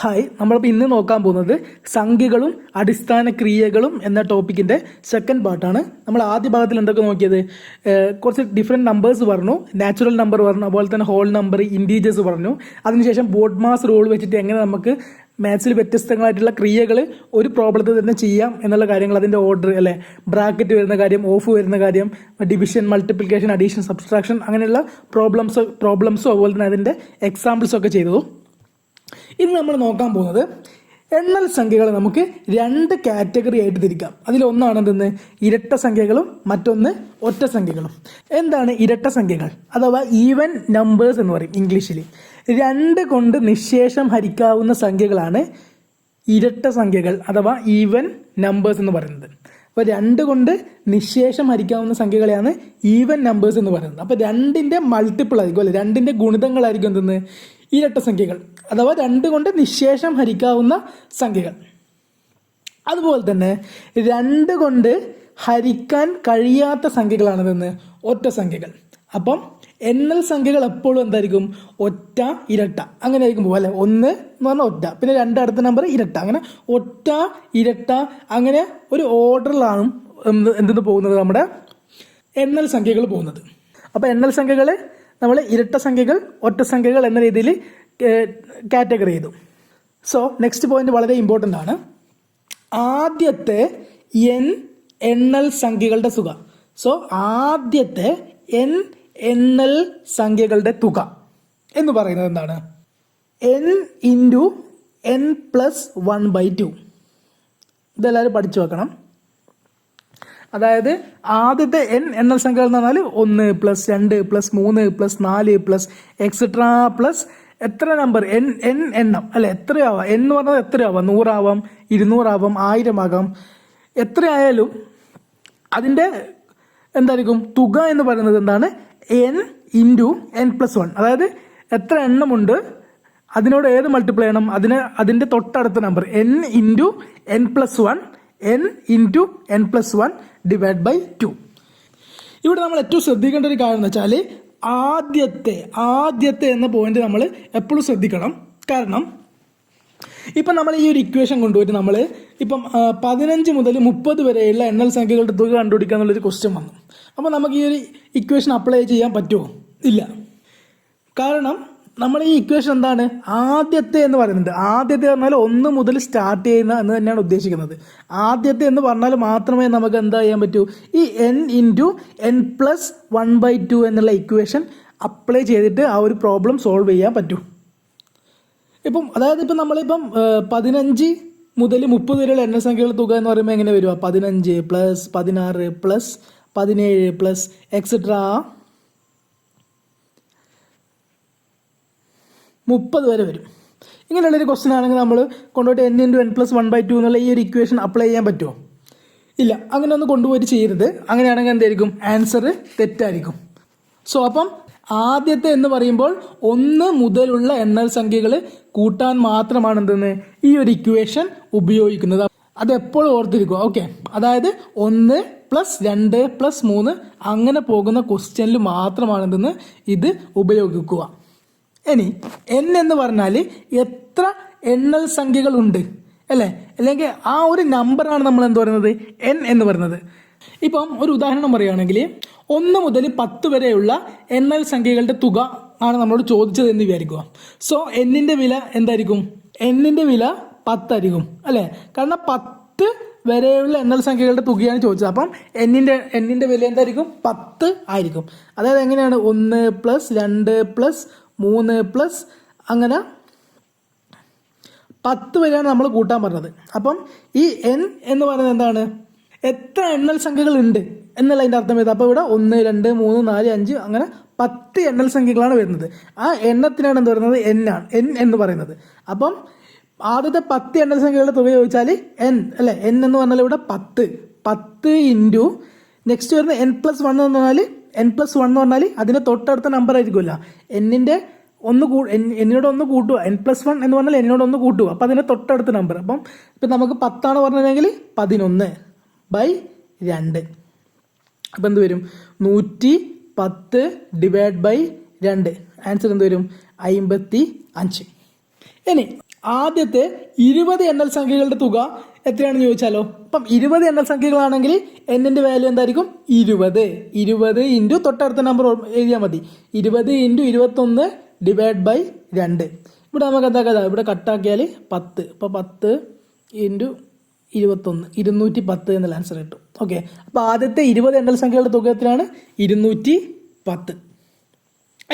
Hi നമ്മളിപ്പോൾ ഇന്ന് നോക്കാൻ പോകുന്നത് സംഖ്യകളും അടിസ്ഥാന ക്രിയകളും എന്ന ടോപ്പിക്കിന്റെ സെക്കൻഡ് പാർട്ടാണ് നമ്മൾ ആദ്യ ഭാഗത്തിൽ എന്തൊക്കെ നോക്കിയത്? കുറച്ച് ഡിഫറെന്റ് നമ്പേഴ്സ് പറഞ്ഞു നാച്ചുറൽ നമ്പർ പറഞ്ഞു അതുപോലെ തന്നെ ഹോൾ നമ്പർ ഇൻഡീജേഴ്സ് പറഞ്ഞു. അതിനുശേഷം ബോഡ്മാസ് റൂൾ വെച്ചിട്ട് എങ്ങനെ നമുക്ക് മാത്സിൽ വ്യത്യസ്തങ്ങളായിട്ടുള്ള ക്രിയകൾ ഒരു പ്രോബ്ലത്തിൽ തന്നെ ചെയ്യാം എന്നുള്ള കാര്യങ്ങൾ അതിന്റെ ഓർഡർ അല്ലേ? ബ്രാക്കറ്റ് വരുന്ന കാര്യം ഓഫ് വരുന്ന കാര്യം ഡിവിഷൻ മൾട്ടിപ്ലിക്കേഷൻ അഡീഷൻ സബ്സ്ട്രാക്ഷൻ അങ്ങനെയുള്ള പ്രോബ്ലംസ് പ്രോബ്ലംസും അതുപോലെ തന്നെ അതിന്റെ എക്സാമ്പിൾസൊക്കെ ചെയ്തു. ഇന്ന് നമ്മൾ നോക്കാൻ പോകുന്നത് എണ്ണൽ സംഖ്യകളെ നമുക്ക് രണ്ട് കാറ്റഗറി ആയിട്ട് തിരിക്കാം. അതിലൊന്നാണ് എന്തെന്ന്? ഇരട്ട സംഖ്യകളും മറ്റൊന്ന് ഒറ്റ സംഖ്യകളും. എന്താണ് ഇരട്ട സംഖ്യകൾ? അഥവാ ഈവൻ നമ്പേഴ്സ് എന്ന് പറയും ഇംഗ്ലീഷിൽ. രണ്ട് കൊണ്ട് നിശേഷം ഹരിക്കാവുന്ന സംഖ്യകളാണ് ഇരട്ട സംഖ്യകൾ അഥവാ ഈവൻ നമ്പേഴ്സ് എന്ന് പറയുന്നത്. അപ്പോൾ രണ്ട് കൊണ്ട് നിശേഷം ഹരിക്കാവുന്ന സംഖ്യകളെയാണ് ഈവൻ നമ്പേഴ്സ് എന്ന് പറയുന്നത്. അപ്പോൾ രണ്ടിന്റെ മൾട്ടിപ്പിൾ ആയിരിക്കും അല്ലെ? രണ്ടിന്റെ ഗുണിതങ്ങളായിരിക്കും എന്തെന്ന്? ഇരട്ട സംഖ്യകൾ. അഥവാ രണ്ട് കൊണ്ട് നിശേഷം ഹരിക്കാവുന്ന സംഖ്യകൾ. അതുപോലെ തന്നെ രണ്ട് കൊണ്ട് ഹരിക്കാൻ കഴിയാത്ത സംഖ്യകളാണിതെന്ന് ഒറ്റ സംഖ്യകൾ. അപ്പം എണ്ണൽ സംഖ്യകൾ എപ്പോഴും എന്തായിരിക്കും? ഒറ്റ ഇരട്ട. അങ്ങനെ ആയിരിക്കും പോകും അല്ലെ? ഒന്ന് എന്ന് പറഞ്ഞാൽ ഒറ്റ. പിന്നെ രണ്ട് അടുത്ത നമ്പർ ഇരട്ട. അങ്ങനെ ഒറ്റ ഇരട്ട അങ്ങനെ ഒരു ഓർഡറിലാണ് എന്ത് എന്തെന്ന് പോകുന്നത് നമ്മുടെ എണ്ണൽ സംഖ്യകൾ പോകുന്നത്. അപ്പോൾ എണ്ണൽ സംഖ്യകൾ നമ്മൾ ഇരട്ട സംഖ്യകൾ ഒറ്റ സംഖ്യകൾ എന്ന രീതിയിൽ കാറ്റഗറി ചെയ്തു. സോ നെക്സ്റ്റ് പോയിന്റ് വളരെ ഇമ്പോർട്ടന്റ് ആണ്. ആദ്യത്തെ എൻ എണ്ണൽ സംഖ്യകളുടെ തുക. സോ ആദ്യത്തെ എൻ എണ്ണൽ സംഖ്യകളുടെ തുക എന്ന് പറയുന്നത് എന്താണ്? N into n plus one by two ഇതെല്ലാവരും പഠിച്ചു വെക്കണം. അതായത് ആദ്യത്തെ എൻ എണ്ണൽ സംഖ്യകൾ എന്ന് പറഞ്ഞാൽ ഒന്ന് പ്ലസ് രണ്ട് പ്ലസ് മൂന്ന് പ്ലസ് നാല് പ്ലസ് എക്സെട്രാ പ്ലസ് എത്ര നമ്പർ എൻ എൻ എണ്ണം. അല്ലെ എത്രയാവാം? എന്ന് പറഞ്ഞാൽ എത്രയാവാം? നൂറാവാം ഇരുന്നൂറാവാം ആയിരം ആകാം എത്രയായാലും അതിന്റെ എന്തായിരിക്കും? തുക എന്ന് പറയുന്നത് എന്താണ്? N into n plus one അതായത് എത്ര എണ്ണമുണ്ട് അതിനോട് ഏത് മൾട്ടിപ്ലൈ ചെയ്യണം അതിന് അതിന്റെ തൊട്ടടുത്ത number n into n plus one n into n plus one divide by two ഇവിടെ നമ്മൾ ഏറ്റവും ശ്രദ്ധിക്കേണ്ട ഒരു കാര്യം എന്ന് വെച്ചാൽ ആദ്യത്തെ ആദ്യത്തെ എന്ന പോയിന്റ് നമ്മൾ എപ്പോഴും ശ്രദ്ധിക്കണം. കാരണം ഇപ്പം നമ്മൾ ഈ ഒരു ഇക്വേഷൻ കൊണ്ടുപോയിട്ട് നമ്മൾ ഇപ്പം പതിനഞ്ച് മുതൽ മുപ്പത് വരെയുള്ള എണ്ണൽ സംഖ്യകളുടെ തുക കണ്ടുപിടിക്കുക എന്നുള്ളൊരു ക്വസ്റ്റ്യൻ വന്നു. അപ്പോൾ നമുക്ക് ഈ ഒരു ഇക്വേഷൻ അപ്ലൈ ചെയ്യാൻ പറ്റുമോ ഇല്ല. കാരണം നമ്മൾ ഈ ഇക്വേഷൻ എന്താണ്? ആദ്യത്തെ എന്ന് പറയുന്നുണ്ട്. ആദ്യത്തെ പറഞ്ഞാൽ ഒന്ന് മുതൽ സ്റ്റാർട്ട് ചെയ്യുന്ന എന്ന് തന്നെയാണ് ഉദ്ദേശിക്കുന്നത്. ആദ്യത്തെ എന്ന് പറഞ്ഞാൽ മാത്രമേ നമുക്ക് എന്താ ചെയ്യാൻ പറ്റൂ? ഈ n into n plus one by two എന്നുള്ള ഇക്വേഷൻ അപ്ലൈ ചെയ്തിട്ട് ആ ഒരു പ്രോബ്ലം സോൾവ് ചെയ്യാൻ പറ്റൂ. ഇപ്പം അതായത് ഇപ്പം നമ്മളിപ്പം പതിനഞ്ച് മുതൽ മുപ്പത് വരെയുള്ള എണ്ണസംഖ്യകളുടെ തുക എന്ന് പറയുമ്പോൾ എങ്ങനെ വരിക പതിനഞ്ച് പ്ലസ് പതിനാറ് പ്ലസ് പതിനേഴ് പ്ലസ് എക്സെട്രാ മുപ്പത് വരെ വരും. ഇങ്ങനെയുള്ളൊരു ക്വസ്റ്റൻ ആണെങ്കിൽ നമ്മൾ കൊണ്ടുപോയിട്ട് n into n plus one by two എന്നുള്ള ഈ ഒരു ഇക്വേഷൻ അപ്ലൈ ചെയ്യാൻ പറ്റുമോ? ഇല്ല. അങ്ങനെ ഒന്ന് കൊണ്ടുപോയിട്ട് ചെയ്യരുത്. അങ്ങനെയാണെങ്കിൽ എന്തായിരിക്കും? ആൻസർ തെറ്റായിരിക്കും. സോ അപ്പം ആദ്യത്തെ എന്ന് പറയുമ്പോൾ ഒന്ന് മുതലുള്ള എണ്ണൽ സംഖ്യകൾ കൂട്ടാൻ മാത്രമാണ് എന്തെന്ന്? ഈ ഒരു ഇക്വേഷൻ ഉപയോഗിക്കുന്നത്. അത് എപ്പോഴും ഓർത്തിരിക്കുക. ഓക്കെ അതായത് ഒന്ന് പ്ലസ് രണ്ട് പ്ലസ് മൂന്ന് അങ്ങനെ പോകുന്ന ക്വസ്റ്റ്യനിൽ മാത്രമാണ് എന്തെന്ന്? ഇത് ഉപയോഗിക്കുക. ഇനി എൻ എന്ന് പറഞ്ഞാൽ എത്ര എണ്ണൽ സംഖ്യകളുണ്ട് അല്ലേ? അല്ലെങ്കിൽ ആ ഒരു നമ്പറാണ് നമ്മൾ എന്ത് പറയുന്നത്? എൻ എന്ന് പറയുന്നത്. ഇപ്പം ഒരു ഉദാഹരണം പറയുകയാണെങ്കിൽ ഒന്ന് മുതൽ പത്ത് വരെയുള്ള എണ്ണൽ സംഖ്യകളുടെ തുക ആണ് നമ്മളോട് ചോദിച്ചത് എന്ന് വിചാരിക്കുക. സോ എന്നിന്റെ വില എന്തായിരിക്കും? എന്നിന്റെ വില പത്തായിരിക്കും അല്ലേ? കാരണം പത്ത് വരെയുള്ള എണ്ണൽ സംഖ്യകളുടെ തുകയാണ് ചോദിച്ചത്. അപ്പം എന്നിന്റെ എന്നിന്റെ വില എന്തായിരിക്കും? പത്ത് ആയിരിക്കും. അതായത് എങ്ങനെയാണ്? ഒന്ന് പ്ലസ് രണ്ട് പ്ലസ് മൂന്ന് പ്ലസ് അങ്ങനെ പത്ത് വരെയാണ് നമ്മൾ കൂട്ടാൻ പറഞ്ഞത്. അപ്പം ഈ എൻ എന്ന് പറയുന്നത് എന്താണ്? എത്ര എണ്ണൽ സംഖ്യകൾ ഉണ്ട് എന്നുള്ള അതിന്റെ അർത്ഥം വരുന്നത്. അപ്പോൾ ഇവിടെ ഒന്ന് രണ്ട് മൂന്ന് നാല് അഞ്ച് അങ്ങനെ പത്ത് എണ്ണൽ സംഖ്യകളാണ് വരുന്നത്. ആ എണ്ണത്തിനാണ് എന്ത് പറയുന്നത്? എൻ ആണ്. എൻ എന്ന് പറയുന്നത്. അപ്പം ആദ്യത്തെ പത്ത് എണ്ണൽ സംഖ്യകളുടെ തുക ചോദിച്ചാൽ എൻ അല്ലേ? എൻ എന്ന് പറഞ്ഞാൽ ഇവിടെ പത്ത്. പത്ത് ഇന്റു നെക്സ്റ്റ് വരുന്ന എൻ പ്ലസ് വൺ എന്ന് പറഞ്ഞാൽ എൻ പ്ലസ് വൺ എന്ന് പറഞ്ഞാൽ അതിന്റെ തൊട്ടടുത്ത നമ്പർ ആയിരിക്കുമല്ലോ. എന്നിന്റെ ഒന്ന് കൂ എന്നിനോട് ഒന്ന് കൂട്ടുക. എൻ പ്ലസ് വൺ എന്ന് പറഞ്ഞാൽ എന്നോട് ഒന്ന് കൂട്ടുക. അപ്പോൾ അതിന്റെ തൊട്ടടുത്ത നമ്പർ അപ്പം ഇപ്പം നമുക്ക് പത്താണ് പറഞ്ഞതെങ്കിൽ പതിനൊന്ന് ബൈ രണ്ട്. അപ്പം എന്ത് വരും? നൂറ്റി പത്ത് ഡിവൈഡ് ബൈ രണ്ട്. ആൻസർ എന്ത് വരും? അമ്പത്തി അഞ്ച് ഇനി ആദ്യത്തെ ഇരുപത് എണ്ണൽ സംഖ്യകളുടെ തുക എത്രയാണെന്ന് ചോദിച്ചാലോ? അപ്പം ഇരുപത് എണ്ണൽ സംഖ്യകളാണെങ്കിൽ എന്നിന്റെ വാല്യൂ എന്തായിരിക്കും? ഇരുപത്. ഇരുപത് ഇന്റു തൊട്ടടുത്ത നമ്പർ എഴുതിയാൽ മതി. ഇരുപത് ഇന്റു ഇരുപത്തൊന്ന് ഡിവൈഡ് ബൈ രണ്ട്. ഇവിടെ നമുക്ക് എന്താ കഥ? ഇവിടെ കട്ടാക്കിയാൽ പത്ത്. അപ്പോൾ പത്ത് ഇന്റു ഇരുപത്തൊന്ന്. ഇരുന്നൂറ്റി പത്ത് എന്നുള്ള ആൻസർ കിട്ടും. ഓക്കെ അപ്പോൾ ആദ്യത്തെ ഇരുപത് എണ്ണൽ സംഖ്യകളുടെ തുക എത്രയാണ്? ഇരുന്നൂറ്റി പത്ത്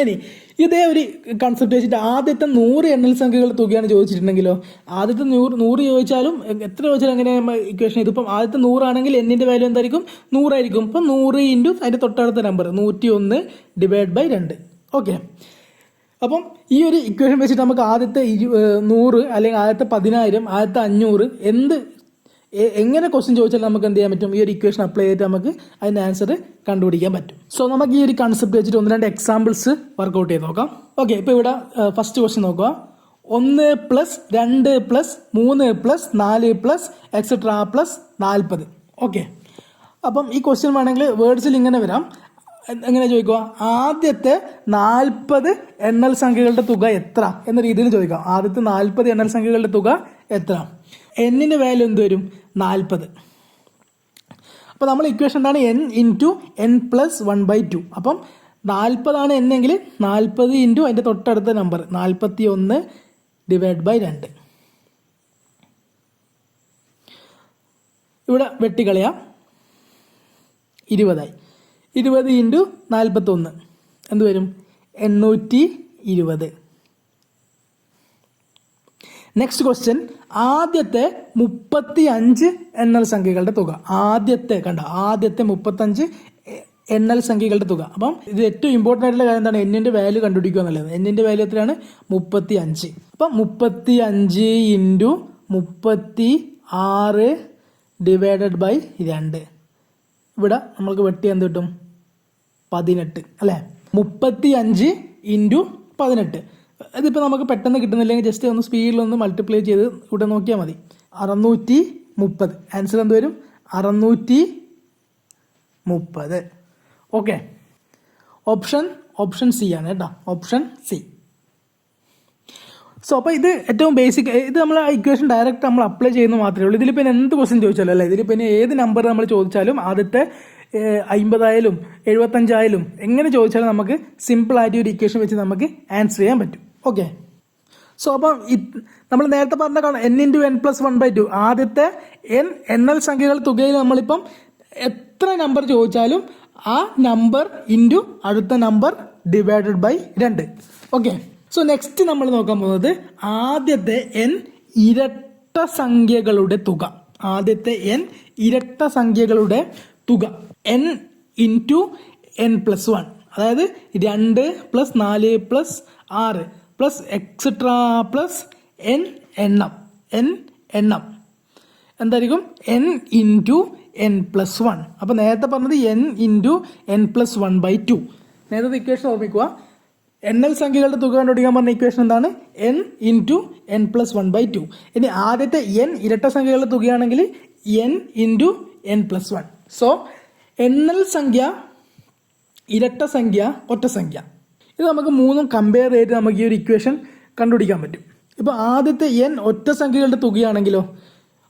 ഇനി ഇതേ ഒരു കൺസെപ്റ്റ് വെച്ചിട്ട് ആദ്യത്തെ നൂറ് എണ്ണൽ സംഖ്യകളുടെ തുകയാണ് ചോദിച്ചിട്ടുണ്ടെങ്കിലോ? ആദ്യത്തെ നൂറ് നൂറ് ചോദിച്ചാലും എത്ര ചോദിച്ചാലും അങ്ങനെ ഇക്വേഷൻ ഇതിപ്പം ആദ്യത്തെ നൂറാണെങ്കിൽ എന്നിന്റെ വാല്യൂ എന്തായിരിക്കും? നൂറായിരിക്കും. ഇപ്പം നൂറ് ഇന്റു അതിന്റെ തൊട്ടടുത്ത നമ്പർ നൂറ്റി ഒന്ന് ഡിവൈഡ് ബൈ രണ്ട്. ഓക്കെ അപ്പം ഈ ഒരു ഇക്വേഷൻ വെച്ചിട്ട് നമുക്ക് ആദ്യത്തെ ഇരു നൂറ് അല്ലെങ്കിൽ ആദ്യത്തെ പതിനായിരം ആദ്യത്തെ അഞ്ഞൂറ് എന്ത് എങ്ങനെ ക്വസ്റ്റ്യൻ ചോദിച്ചാൽ നമുക്ക് എന്ത് ചെയ്യാൻ പറ്റും? ഈ ഒരു ഇക്വേഷൻ അപ്ലൈ ചെയ്തിട്ട് നമുക്ക് അതിന്റെ ആൻസർ കണ്ടുപിടിക്കാൻ പറ്റും. സോ നമുക്ക് ഈ ഒരു കൺസെപ്റ്റ് വെച്ചിട്ട് ഒന്ന് രണ്ട് എക്സാമ്പിൾസ് വർക്കൗട്ട് ചെയ്ത് നോക്കാം. ഓക്കെ ഇപ്പോൾ ഇവിടെ ഫസ്റ്റ് ക്വസ്റ്റ്യൻ നോക്കുക. ഒന്ന് പ്ലസ് രണ്ട് പ്ലസ് മൂന്ന് പ്ലസ് നാല് പ്ലസ് എക്സെട്ര പ്ലസ് നാൽപ്പത് ഓക്കെ അപ്പം ഈ ക്വസ്റ്റ്യൻ വേണമെങ്കിൽ വേർഡ്സിൽ ഇങ്ങനെ വരാം. എങ്ങനെ ചോദിക്കുക? ആദ്യത്തെ നാൽപ്പത് എണ്ണൽ സംഖ്യകളുടെ തുക എത്ര? എന്ന രീതിയിൽ ചോദിക്കാം ആദ്യത്തെ നാൽപ്പത് എണ്ണൽ സംഖ്യകളുടെ തുക എത്ര? എന്നിന്റെ വാല്യൂ എന്ത് വരും? നാൽപ്പത്. അപ്പോൾ നമ്മൾ ഇക്വേഷൻ എന്താണ്? N into n plus one by two അപ്പം നാൽപ്പതാണ് എന്നെങ്കിൽ നാൽപ്പത് ഇന്റു അതിന്റെ തൊട്ടടുത്ത നമ്പർ നാൽപ്പത്തി ഒന്ന് ഡിവൈഡ് ബൈ രണ്ട്. ഇവിടെ വെട്ടിക്കളയാം. ഇരുപതായി. ഇരുപത് ഇന്റു നാൽപ്പത്തൊന്ന്. എന്ത് വരും? എണ്ണൂറ്റി ഇരുപത്. നെക്സ്റ്റ് ക്വസ്റ്റ്യൻ ആദ്യത്തെ മുപ്പത്തി അഞ്ച് എണ്ണൽ സംഖ്യകളുടെ തുക. ആദ്യത്തെ കണ്ട? ആദ്യത്തെ മുപ്പത്തഞ്ച് എണ്ണൽ സംഖ്യകളുടെ തുക. അപ്പം ഇത് ഏറ്റവും ഇമ്പോർട്ടന്റ് ആയിട്ടുള്ള കാര്യം എന്താണ്? എന്നിന്റെ വാല്യൂ കണ്ടുപിടിക്കുക എന്നുള്ളത്. എന്നിന്റെ വാല്യൂ എത്രയാണ്? മുപ്പത്തി അഞ്ച് അപ്പം മുപ്പത്തി അഞ്ച് ഇന്റു മുപ്പത്തി ആറ് ഡിവൈഡഡ് ബൈ രണ്ട്. ഇവിടെ നമ്മൾക്ക് വെട്ടി എന്ത് കിട്ടും? പതിനെട്ട്. അല്ലേ? മുപ്പത്തി അഞ്ച് ഇന്റു പതിനെട്ട്. ഇതിപ്പോൾ നമുക്ക് പെട്ടെന്ന് കിട്ടുന്നില്ലെങ്കിൽ ജസ്റ്റ് ഒന്ന് സ്പീഡിലൊന്ന് മൾട്ടിപ്ലൈ ചെയ്ത് ഇവിടെ നോക്കിയാൽ മതി. അറുന്നൂറ്റി മുപ്പത്. ആൻസർ എന്ത് വരും? അറുന്നൂറ്റി മുപ്പത്. ഓക്കെ ഓപ്ഷൻ ഓപ്ഷൻ സി ആണ് കേട്ടോ. ഓപ്ഷൻ സി സോ അപ്പോൾ ഇത് ഏറ്റവും ബേസിക് ഇത് നമ്മൾ ആ ഇക്വേഷൻ ഡയറക്റ്റ് നമ്മൾ അപ്ലൈ ചെയ്യുന്ന മാത്രമേ ഉള്ളൂ. ഇതിൽ പിന്നെ എന്ത് ക്വസ്റ്റ്യൻ ചോദിച്ചാലും അല്ലേ? ഇതിൽ പിന്നെ ഏത് നമ്പർ നമ്മൾ ചോദിച്ചാലും ആദ്യത്തെ അമ്പതായാലും എഴുപത്തഞ്ചായാലും എങ്ങനെ ചോദിച്ചാലും നമുക്ക് സിമ്പിളായിട്ട് ഒരു ഇക്വേഷൻ വെച്ച് നമുക്ക് ആൻസർ ചെയ്യാൻ പറ്റും. ഓക്കെ സോ അപ്പം നമ്മൾ നേരത്തെ പറഞ്ഞ കാണാം n into n plus one by two ആദ്യത്തെ എൻ എണ്ണൽ സംഖ്യകൾ തുകയിൽ നമ്മളിപ്പം എത്ര നമ്പർ ചോദിച്ചാലും ആ നമ്പർ ഇന്റു അടുത്ത നമ്പർ ഡിവൈഡഡ് ബൈ രണ്ട്. ഓക്കെ സോ നെക്സ്റ്റ് നമ്മൾ നോക്കാൻ പോകുന്നത് ആദ്യത്തെ എൻ ഇരട്ട സംഖ്യകളുടെ തുക. ആദ്യത്തെ എൻ ഇരട്ട സംഖ്യകളുടെ തുക. N into n plus one അതായത് രണ്ട് പ്ലസ് നാല് പ്ലസ് ആറ്. പ്ലസ് എക്സെട്ര പ്ലസ് എൻ എണ്ണം. എൻ എണ്ണം. എന്തായിരിക്കും? N into n plus one അപ്പോൾ നേരത്തെ പറഞ്ഞത് n into n plus one by two നേരത്തെ ഇക്വേഷൻ ഓർമ്മിക്കുക. എണ്ണൽ സംഖ്യകളുടെ തുക കണ്ടുപിടിക്കാൻ പറഞ്ഞ ഇക്വേഷൻ എന്താണ്? N into n plus one by two ഇനി ആദ്യത്തെ എൻ ഇരട്ട സംഖ്യകളുടെ തുകയാണെങ്കിൽ n into n plus one so എണ്ണൽ സംഖ്യ ഇരട്ട സംഖ്യ ഒറ്റ സംഖ്യ. ഇത് നമുക്ക് മൂന്നും കമ്പയർ ചെയ്ത് നമുക്ക് ഈ ഒരു ഇക്വേഷൻ കണ്ടുപിടിക്കാൻ പറ്റും. ഇപ്പോൾ ആദ്യത്തെ എൻ ഒറ്റ സംഖ്യകളുടെ തുകയാണെങ്കിലോ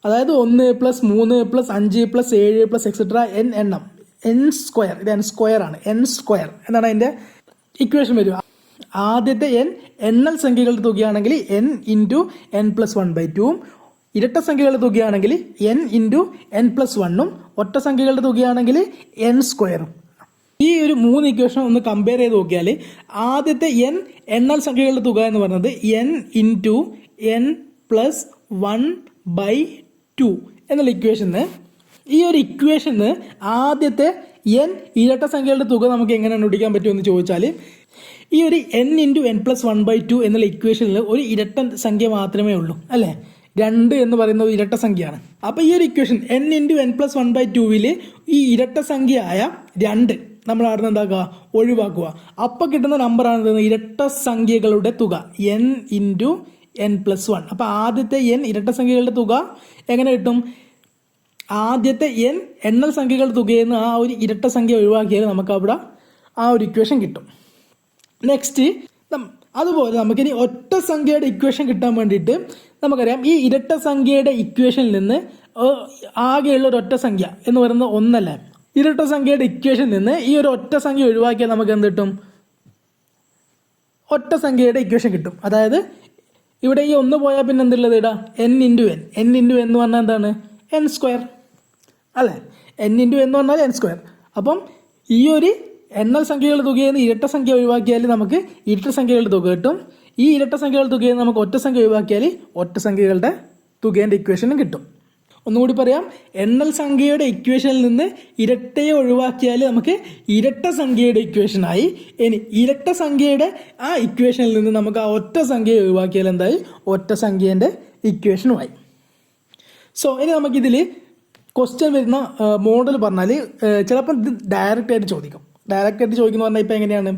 അതായത് ഒന്ന് പ്ലസ് മൂന്ന് പ്ലസ് അഞ്ച് പ്ലസ് ഏഴ് പ്ലസ് എക്സെട്ര എൻ എണ്ണം. എൻ സ്ക്വയർ ഇത് എൻ സ്ക്വയർ ആണ്. എൻ സ്ക്വയർ എന്നാണ് അതിന്റെ ഇക്വേഷൻ വരിക. ആദ്യത്തെ എൻ എണ്ണൽ സംഖ്യകളുടെ തുകയാണെങ്കിൽ n into n plus one by ടുവും ഇരട്ട സംഖ്യകളുടെ തുകയാണെങ്കിൽ എൻ ഇന്റു എൻ പ്ലസ് വണ്ണും ഒറ്റ സംഖ്യകളുടെ തുകയാണെങ്കിൽ എൻ സ്ക്വയറും ഈ ഒരു മൂന്ന് ഇക്വേഷൻ ഒന്ന് കമ്പയർ ചെയ്ത് നോക്കിയാൽ ആദ്യത്തെ എൻ എണ്ണൽ സംഖ്യകളുടെ തുക എന്ന് പറയുന്നത് n into n plus one by two എന്നുള്ള ഇക്വേഷന് ഈ ഒരു ഇക്വേഷന് ആദ്യത്തെ എൻ ഇരട്ട സംഖ്യകളുടെ തുക നമുക്ക് എങ്ങനെ കണ്ടുപിടിക്കാൻ പറ്റുമെന്ന് ചോദിച്ചാൽ ഈ ഒരു n into n plus one by two എന്നുള്ള ഇക്വേഷനിൽ ഒരു ഇരട്ട സംഖ്യ മാത്രമേ ഉള്ളൂ അല്ലേ? രണ്ട് എന്ന് പറയുന്ന ഒരു ഇരട്ട സംഖ്യയാണ്. അപ്പോൾ ഈ ഒരു equation n into n plus one by ടുവിൽ ഈ ഇരട്ട സംഖ്യയായ രണ്ട് നമ്മൾ അവിടെ നിന്ന് എന്താക്കുക? ഒഴിവാക്കുക. അപ്പോൾ കിട്ടുന്ന ആണ് ഇരട്ട സംഖ്യകളുടെ തുക. N into n plus one അപ്പോൾ ആദ്യത്തെ എൻ ഇരട്ട സംഖ്യകളുടെ തുക എങ്ങനെ കിട്ടും? ആദ്യത്തെ എൻ എണ്ണൽ സംഖ്യകളുടെ തുകയിൽ നിന്ന് ആ ഒരു ഇരട്ട സംഖ്യ ഒഴിവാക്കിയാൽ നമുക്ക് അവിടെ ആ ഒരു ഇക്വേഷൻ കിട്ടും. നെക്സ്റ്റ് അതുപോലെ നമുക്കിനി ഒറ്റ സംഖ്യയുടെ ഇക്വേഷൻ കിട്ടാൻ വേണ്ടിയിട്ട് നമുക്കറിയാം ഈ ഇരട്ട സംഖ്യയുടെ ഇക്വേഷനിൽ നിന്ന് ആകെയുള്ള ഒരു ഒറ്റ സംഖ്യ എന്ന് പറയുന്നത് ഒന്നല്ലേ? ഇരട്ട സംഖ്യയുടെ ഇക്വേഷൻ നിന്ന് ഈ ഒരു ഒറ്റ സംഖ്യ ഒഴിവാക്കിയാൽ നമുക്ക് എന്ത് കിട്ടും? ഒറ്റ സംഖ്യയുടെ ഇക്വേഷൻ കിട്ടും. അതായത് ഇവിടെ ഈ ഒന്ന് പോയാൽ പിന്നെ എന്തുള്ളത് ഇടാ? N into n n into എന്ന് പറഞ്ഞാൽ എന്താണ്? എൻ സ്ക്വയർ അല്ലേ? എൻ ഇന്റു എന്ന് പറഞ്ഞാൽ എൻ സ്ക്വയർ അപ്പം ഈ ഒരു എണ്ണൽ സംഖ്യകളുടെ തുകയിൽ നിന്ന് ഇരട്ട സംഖ്യ ഒഴിവാക്കിയാൽ നമുക്ക് ഇരട്ട സംഖ്യകളുടെ തുക കിട്ടും. ഈ ഇരട്ട സംഖ്യകളുടെ തുകയിൽ നിന്ന് നമുക്ക് ഒറ്റ സംഖ്യ ഒഴിവാക്കിയാൽ ഒറ്റ സംഖ്യകളുടെ തുകേന്റെ ഇക്വേഷനും കിട്ടും. ഒന്നുകൂടി പറയാം. എണ്ണൽ സംഖ്യയുടെ ഇക്വേഷനിൽ നിന്ന് ഇരട്ടയെ ഒഴിവാക്കിയാൽ നമുക്ക് ഇരട്ട സംഖ്യയുടെ ഇക്വേഷനായി ഇനി ഇരട്ട സംഖ്യയുടെ ആ ഇക്വേഷനിൽ നിന്ന് നമുക്ക് ആ ഒറ്റ സംഖ്യ ഒഴിവാക്കിയാൽ എന്തായി? ഒറ്റ സംഖ്യേന്റെ ഇക്വേഷനുമായി സോ ഇനി നമുക്കിതിൽ ക്വസ്റ്റ്യൻ വരുന്ന മോഡൽ പറഞ്ഞാൽ ചിലപ്പോൾ ഇത് ഡയറക്റ്റ് ആയിട്ട് ചോദിക്കും. ഡയറക്റ്റ് ആയിട്ട് ചോദിക്കുന്ന പറഞ്ഞാൽ ഇപ്പം എങ്ങനെയാണ്?